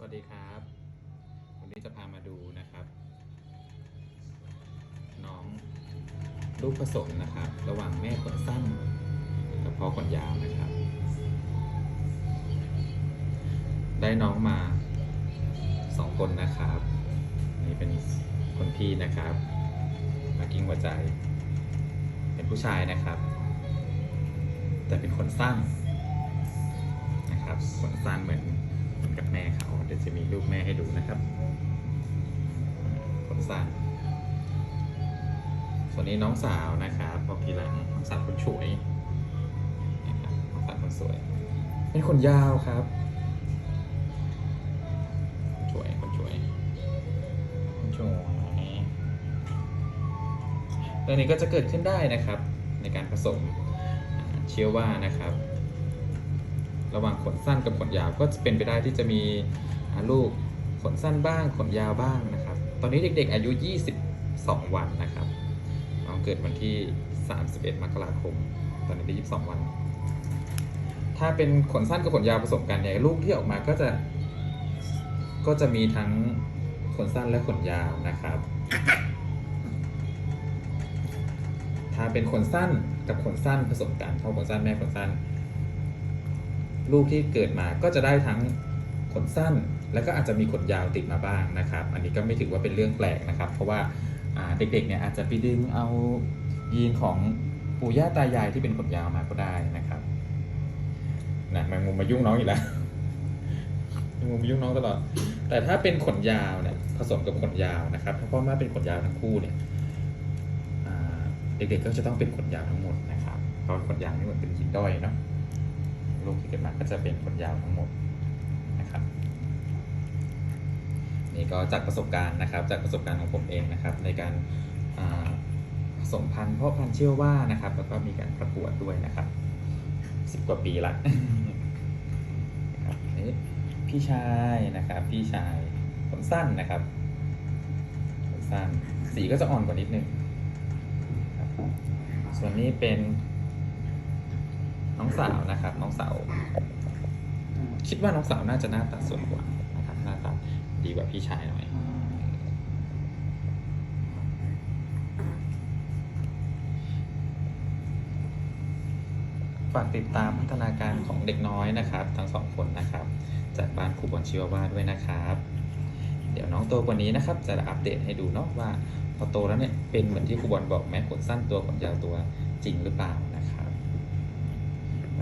สวัสดีครับ วันนี้จะพามาดูนะครับ น้องลูกผสมนะครับ ระหว่างแม่ขนสั้นกับพ่อขนยาวนะครับ ได้น้องมาสองคนนะครับ นี่เป็นคนพี่นะครับ มากิ้งหัวใจ เป็นผู้ชายนะครับ แต่เป็นคนสั้นนะครับขนสั้นเหมือนเหมือน กับแม่เขาเดี๋ยวจะมีรูปแม่ให้ดูนะครับขนสั้นส่วนนี้น้องสาวนะครับพอทีหลังน้องสาวคนสวยนะครับน้องสาวคนสวยเป็นคนยาวครับสวยคนสวยคนสวยเรื่องนี้ก็จะเกิดขึ้นได้นะครับในการผสมอ่าเชื่อว่านะครับ ระหว่างขนสั้นกับขนยาวก็จะเป็นไปได้ที่จะมีลูกขนสั้นบ้างขนยาวบ้างนะครับ ตอนนี้เด็กๆอายุ 22 วันนะครับน้องเกิดวันที่ 31 มกราคม ตอนนี้ได้22 วัน ถ้าเป็นขนสั้นกับขนยาวผสมกันเนี่ยลูกที่ออกมาก็จะก็จะมีทั้งขนสั้นและขนยาวนะครับ ถ้าเป็นขนสั้นกับขนสั้นผสมกันพ่อขนสั้นแม่ขนสั้น ลูกที่เกิดมาก็จะได้ทั้งขนสั้น แล้วก็อาจจะมีขนยาวติดมาบ้างนะครับ อันนี้ก็ไม่ถือว่าเป็นเรื่องแปลกนะครับ เพราะว่าเด็กๆเนี่ยอาจจะไปดึงเอายีนของปู่ย่าตายายที่เป็นขนยาวมาก็ได้นะครับนะแมงมุมมายุ่งน้องอีกแล้วแมงมุมมายุ่งน้องตลอด แต่ถ้าเป็นขนยาวเนี่ยผสมกับขนยาวนะครับ ถ้าพ่อแม่เป็นขนยาวทั้งคู่เนี่ยเด็กๆก็จะต้องเป็นขนยาวทั้งหมดนะครับเพราะขนยาวนี่มันเป็นยีนด้อยเนาะ ลูกที่เกิดมาก็จะเป็นขนยาวทั้งหมดนะครับ นี่ก็จากประสบการณ์นะครับ จากประสบการณ์ของผมเองนะครับ ในการผสมพันธุ์เพาะพันธุ์เชื่อว่านะครับ แล้วก็มีการประกวดด้วยนะครับสิบกว่าปีละนะครับนี่พี่ชายนะครับ พี่ชายขนสั้นนะครับขนสั้นสีก็จะอ่อนกว่านิดนึงส่วนนี้เป็น องสาวนะครับ น้องสาว คิดว่าน้องสาวน่าจะหน้าตาสวยกว่านะครับหน้าตาดีกว่าพี่ชายหน่อยฝากติดตามพัฒนาการของเด็กน้อยนะครับ ทั้งสองคนนะครับ จากบ้านครูบอลชิวาวาด้วยนะครับ เดี๋ยวน้องโตกว่านี้นะครับ จะอัปเดตให้ดูเนาะว่าพอโตแล้วเนี่ยเป็นเหมือนที่ครูบอลบอกไหมขนสั้นตัวขนยาวตัวจริงหรือเปล่านะครับ